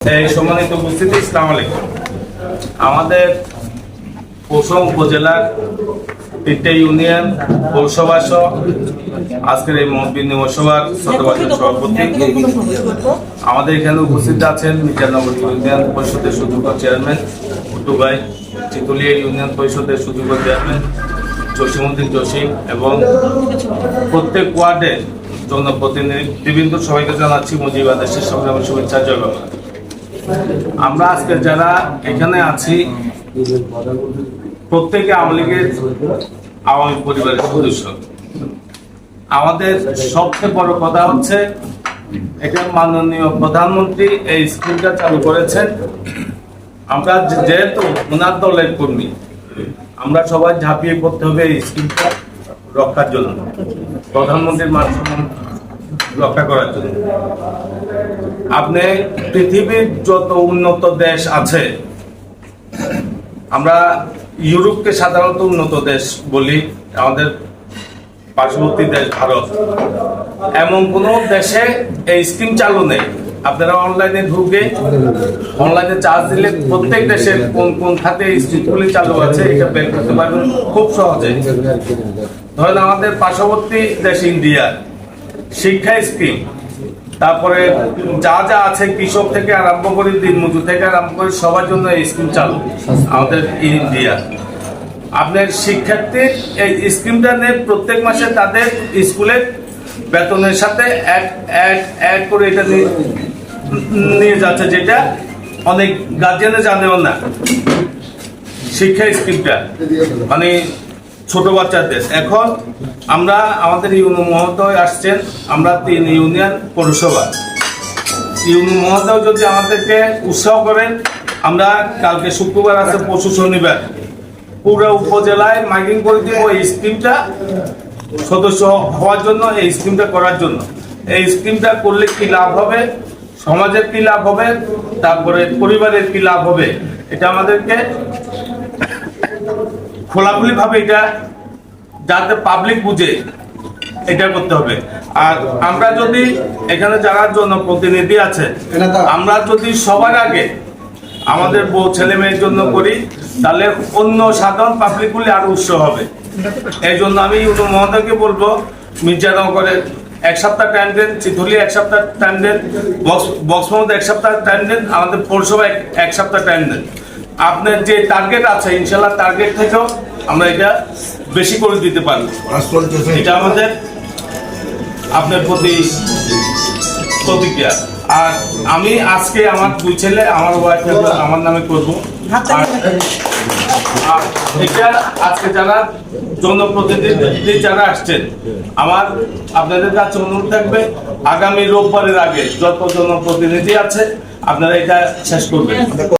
এই সম্মানিত উপস্থিতি ইসলাম আলাইকুম। আমাদের পৌষম উপজেলার তিনটে ইউনিয়ন পৌরসভা সহ আজকের এই মহবিন সভার শতবার্ষিক সভাপতি। আমাদের এখানে উপস্থিত আছেন মির্জানগর ইউনিয়ন পরিষদের সুযোগ্য চেয়ারম্যান উটুবাই চিতুলিয়া ইউনিয়ন পরিষদের সুযোগ্য চেয়ারম্যান জসিমুদ্দিন জসিম এবং প্রত্যেক ওয়ার্ডের জনপ্রতিনিধিবৃন্দ সবাইকে জানাচ্ছি মুজিবাদেশের সংগ্রামের শুভেচ্ছা, জয় বাংলা। আমরা আজকে যারা এখানে আছি, প্রত্যেকে আওয়ামী লীগের আওয়ামী পরিবারের সদস্য। আমাদের সবচেয়ে বড় কথা হচ্ছে, এখানে মাননীয় প্রধানমন্ত্রী এই স্কিমটা চালু করেছেন। আমরা যেহেতু ওনার দলের কর্মী, আমরা সবাই ঝাঁপিয়ে পড়তে হবে এই স্কিমটা রক্ষার জন্য। প্রধানমন্ত্রীর মান সম্মান রক্ষা করার জন্য। আপনি পৃথিবীর যত উন্নত দেশ আছে, আমরা ইউরোপকে সাধারণত উন্নত দেশ বলি, আমাদের পার্শ্ববর্তী দেশ ভারত। এমন কোন দেশে এই স্কিম চালু নেই। আপনারা অনলাইনে ঢুকে, অনলাইনে চার্জ দিলে প্রত্যেক দেশের কোন কোন খাতে স্কিমগুলি চালু আছে, এটা বের করতে পারবেন খুব সহজে। ধরেন আমাদের পার্শ্ববর্তী দেশ ইন্ডিয়া। শিক্ষা স্কিম। তারপরে যা যা আছে কৃষক থেকে আরম্ভ করে দিনমজুর থেকে আরম্ভ করে সবার জন্য এই স্কিম চালু, আমাদের ইন্ডিয়া। আপনার শিক্ষার্থীর এই স্কিমটা নিয়ে প্রত্যেক মাসে তাদের স্কুলের বেতনের সাথে এক এক এক করে এটা নিয়ে যাচ্ছে যেটা অনেক গার্জিয়ানে জানেও না। শিক্ষা স্কিমটা মানে ছোট বাচ্চাদের। এখন আমরা আমাদের ইউনো মহোদয় আসছেন, আমরা তিন ইউনিয়ন পৌরসভা। ইউনো মহোদয় যদি আমাদেরকে উৎসাহ করেন, আমরা কালকে শুক্রবার আছে পশু শনিবার। পুরো উপজেলায় মাইকিং করে দিব এই স্কিমটা সদস্য হওয়ার জন্য, এই স্কিমটা করার জন্য। এই স্কিমটা করলে কি লাভ হবে? সমাজের কি লাভ হবে? তারপরে পরিবারের কি লাভ হবে? এটা আমাদেরকে খোলাখুলি ভাবে এটা যাতে পাবলিক বুঝে এটা করতে হবে। আর আমরা যদি এখানে যারা জনপ্রতিনিধি আছে আমরা যদি সবার আগে আমাদের বউ ছেলে মেয়ের জন্য করি তাহলে অন্য সাধারণ পাবলিকগুলি আরও উৎস হবে। এই জন্য আমি ইউনো মহোদয়কে বলব মির্জানগরের এক সপ্তাহ টাইম দেন চিতুলি এক সপ্তাহ টাইম দেন বক্স মধ্যে এক সপ্তাহ টাইম দেন আমাদের পৌরসভা এক সপ্তাহ টাইম দেন। আপনার যে টার্গেট আছে ইনশাল্লাহ টার্গেট থেকেও আমরা এটা বেশি করে দিতে পারব। এটা আমাদের আপনার প্রতি প্রতিক্রিয়া। আর আমি আজকে আমার দুই ছেলে আমার ওয়াইফ আমার নামে করব। এটা আজকে যারা জনপ্রতিনিধি যারা আসছেন আমার আপনাদের কাছে অনুরোধ থাকবে আগামী রোববারের আগে যত জনপ্রতিনিধি আছে আপনারা এটা শেষ করবেন।